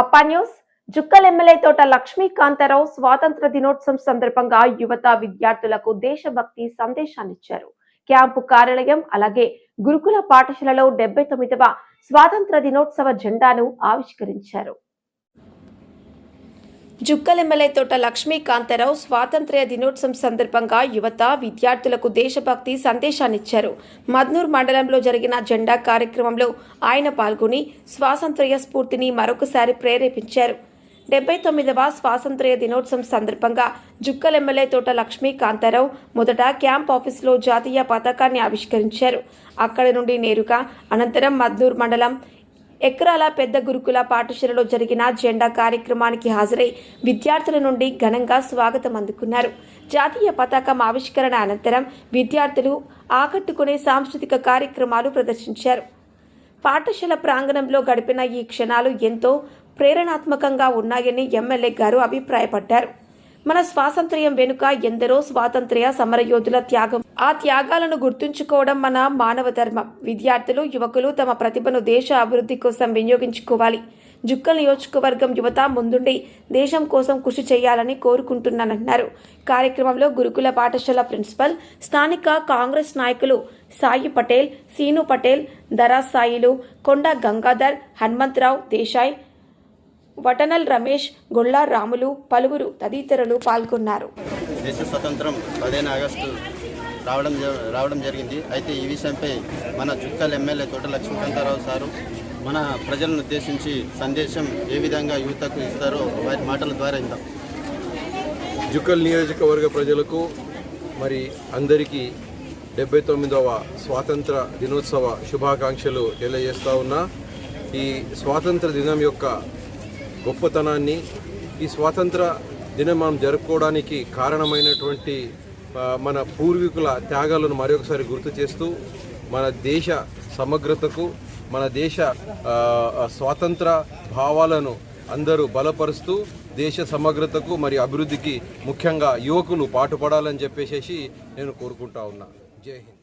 అప్పా news. Jukkal MLA Thota Lakshmikantharao స్వాతంత్ర దినోత్సవం సందర్భంగా యువత విద్యార్థులకు దేశభక్తి సందేశాన్నిచ్చారు. క్యాంపు కార్యాలయం అలాగే గురుకుల పాఠశాలలో డెబ్బై తొమ్మిదవ స్వాతంత్ర దినోత్సవ జెండాను ఆవిష్కరించారు. జుక్కల్ ఎమ్మెల్యే తోట లక్ష్మీకాంతారావు స్వాతంత్ర్య దినోత్సవం సందర్భంగా యువత విద్యార్థులకు దేశభక్తి సందేశాన్నిచ్చారు. మద్నూర్ మండలంలో జరిగిన జెండా కార్యక్రమంలో ఆయన పాల్గొని స్వాతంత్ర్య స్ఫూర్తిని మరొకసారి ప్రేరేపించారు. డెబ్బై తొమ్మిదవ స్వాతంత్ర్య దినోత్సవం సందర్భంగా జుక్కల్ ఎమ్మెల్యే తోట లక్ష్మీకాంతారావు మొదట క్యాంప్ ఆఫీసులో జాతీయ పతాకాన్ని ఆవిష్కరించారు. అక్కడి నుండి నేరుగా అనంతరం మద్నూర్ మండలం ఎకరాల పెద్ద గురుకుల పాఠశాలలో జరిగిన జెండా కార్యక్రమానికి హాజరై విద్యార్థుల నుండి ఘనంగా స్వాగతం అందుకున్నారు. జాతీయ పతాకం ఆవిష్కరణ అనంతరం విద్యార్థులు ఆకట్టుకునే సాంస్కృతిక కార్యక్రమాలు ప్రదర్శించారు. పాఠశాల ప్రాంగణంలో గడిపిన ఈ క్షణాలు ఎంతో ప్రేరణాత్మకంగా ఉన్నాయని ఎమ్మెల్యే గారు అభిప్రాయపడ్డారు. మన స్వాతంత్ర్యం వెనుక ఎందరో స్వాతంత్ర్య సమరయోధుల త్యాగం. ఆ త్యాగాలను గుర్తుంచుకోవడం మన మానవ ధర్మం. విద్యార్థులు యువకులు తమ ప్రతిభను దేశ అభివృద్ధి కోసం వినియోగించుకోవాలి. జుక్కల్ నియోజకవర్గం యువత ముందుండి దేశం కోసం కృషి చేయాలని కోరుకుంటున్నానన్నారు. కార్యక్రమంలో గురుకుల పాఠశాల ప్రిన్సిపల్ స్థానిక కాంగ్రెస్ నాయకులు సాయి పటేల్ సీను పటేల్ దరా సాయిలు కొండ గంగాధర్ హనుమంతరావు దేశాయ్ వటనల్ రమేష్ గొల్లా రాములు పలువురు తదితరులు పాల్గొన్నారు. దేశ స్వతంత్రం పదిహేను ఆగస్టు రావడం జ- రావడం జరిగింది. అయితే ఈ విషయంపై మన జుక్కల్ ఎమ్మెల్యే తోట లక్ష్మీకాంతారావు సారు మన ప్రజలను ఉద్దేశించి సందేశం ఏ విధంగా యువతకు ఇస్తారో వారి మాటల ద్వారా ఇందాం జుక్కల్ నియోజకవర్గ ప్రజలకు మరి అందరికీ డెబ్బై తొమ్మిదవ స్వాతంత్ర దినోత్సవ శుభాకాంక్షలు తెలియజేస్తా ఉన్నా. ఈ స్వాతంత్ర దినం యొక్క గొప్పతనాన్ని ఈ స్వాతంత్ర దినం మనం జరుపుకోవడానికి కారణమైనటువంటి మన పూర్వీకుల త్యాగాలను మరొకసారి గుర్తు చేస్తూ మన దేశ సమగ్రతకు మన దేశ స్వాతంత్ర భావాలను అందరూ బలపరుస్తూ దేశ సమగ్రతకు మరియు అభివృద్ధికి ముఖ్యంగా యువకులు పాటుపడాలని చెప్పేసి నేను కోరుకుంటా ఉన్నా. జై హింద్.